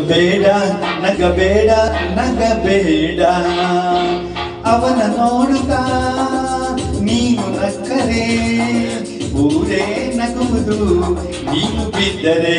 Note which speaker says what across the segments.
Speaker 1: ಬೇಡ ನಗಬೇಡ ನಗಬೇಡ ಅವನ ನೋಡುತ್ತಾ ನೀನು ನಕ್ಕರೆ. ಊರೇ ನಗುವುದು ನೀನು ಬಿದ್ದರೆ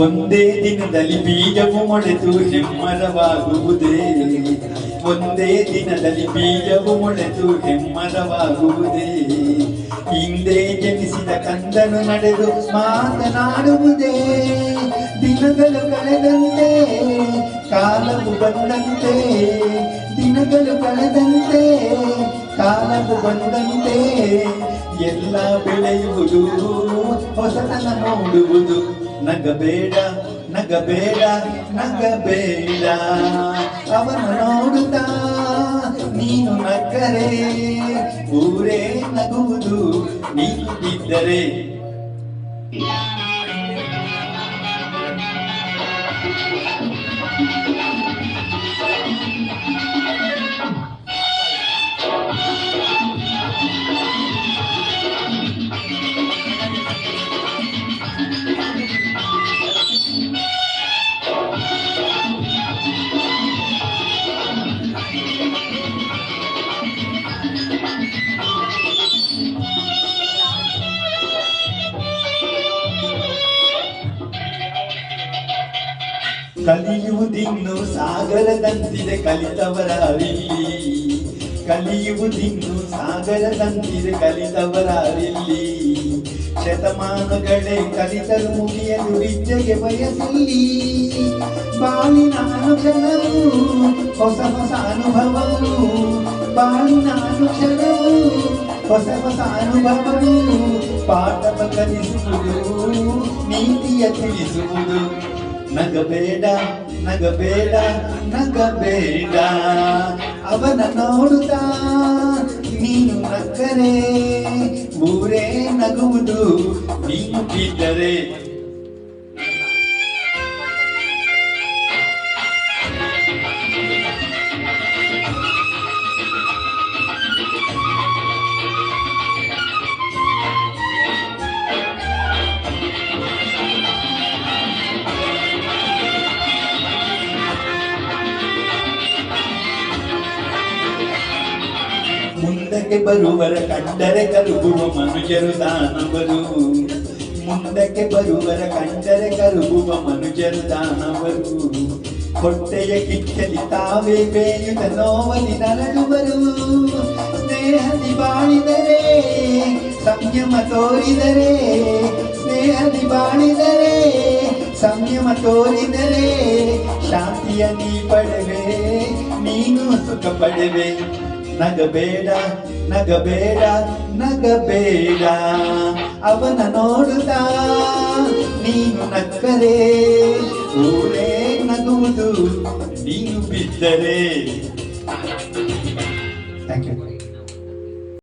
Speaker 1: ಒಂದೇ ದಿನದಲ್ಲಿ ಬೀಜವು ಮೊಳೆತು ಹೆಮ್ಮರವಾಗುವುದೇ? ಒಂದೇ ದಿನದಲ್ಲಿ ಬೀಜವು ಮೊಳೆತು ಹೆಮ್ಮರವಾಗುವುದೇ? ಹಿಂದೆ ಜನಿಸಿದ ಕಂದನು ನಡೆದು ಮಾತನಾಡುವುದೇ? ದಿನಗಳು ಕಳೆದಂತೆ, ಕಾಲವು ಬಂದಂತೆ, ದಿನಗಳು ಕಳೆದಂತೆ, ಕಾಲವು ಬಂದಂತೆ, ಎಲ್ಲ ಬೆಳೆಯುವುದು, ಹೊಸತನ ನೋಡುವುದು. ನಗಬೇಡ ನಗಬೇಡ ನಗಬೇಡ. ಅವನ ನೋಡುತ್ತಾ ನೀನು ನಕ್ಕರೆ. ಊರೇ ನಗುವುದು ನೀನು ಬಿದ್ದರೆ ಕಲಿಯುವುದಿನ್ನು ಸಾಗರದಂತಿದೆ ಕಲಿತವರಾರಿಲ್ಲಿ ಕಲಿಯುವುದಿನ್ನು ಸಾಗರದಂತಿದೆ ಕಲಿತವರಾರಿಲ್ಲಿ ಶತಮಾನಗಳೇ ಕಲಿತರು ಮುಗಿಯಲು ವಿದ್ಯೆಗೆ ಬಯಸಿಲ್ಲಿ ಬಾಳಿನ ಅನುಕ್ಷಣವು ಹೊಸ ಹೊಸ ಅನುಭವವು ಬಾಳಿನ ಅನುಕ್ಷಣವು ಹೊಸ ಹೊಸ ಅನುಭವವು ಪಾಠವ ಕಲಿಸುವುದು ನೀತಿಯ ತಿಳಿಸುವುದು ನಗಬೇಡ ನಗಬೇಡ ನಗಬೇಡ. ಅವನ ನೋಡುತ್ತಾ ನೀನು ನಕ್ಕರೆ ಊರೇ ನಗುವುದು ನೀನು ಬಿದ್ದರೆ ಮುಂದಕ್ಕೆ ಬರುವರ ಕಂಡರೆ ಕರುಗುವ ಮನುಜರು ದಾನವರು ಮುಂದಕ್ಕೆ ಬರುವರ ಕಂಡರೆ ಕರುಗುವ ಮನುಜರು ದಾನವರು ಹೊಟ್ಟೆಯ ಕಿಚ್ಚಲಿ ತಾವೇ ಬೇಯುತ್ತ ನೋವಲಿ ನರಳುವರು ಸ್ನೇಹದಿ ಬಾಳಿದರೆ, ಸಂಯಮ ತೋರಿದರೆ, ಸ್ನೇಹದಿ ಬಾಳಿದರೆ, ಸಂಯಮ ತೋರಿದರೆ, ಶಾಂತಿಯ ನೀ ಪಡೆವೆ, ನೀನು ಸುಖ ಪಡೆವೆ. ನಗಬೇಡ ನಗಬೇಡ ನಗಬೇಡ. ಅವನ ನೋಡುತ್ತಾ ನೀನು ನಕ್ಕರೆ ಊರೇ ನಗುವುದು ನೀನು ಬಿದ್ದರೆ. Thank you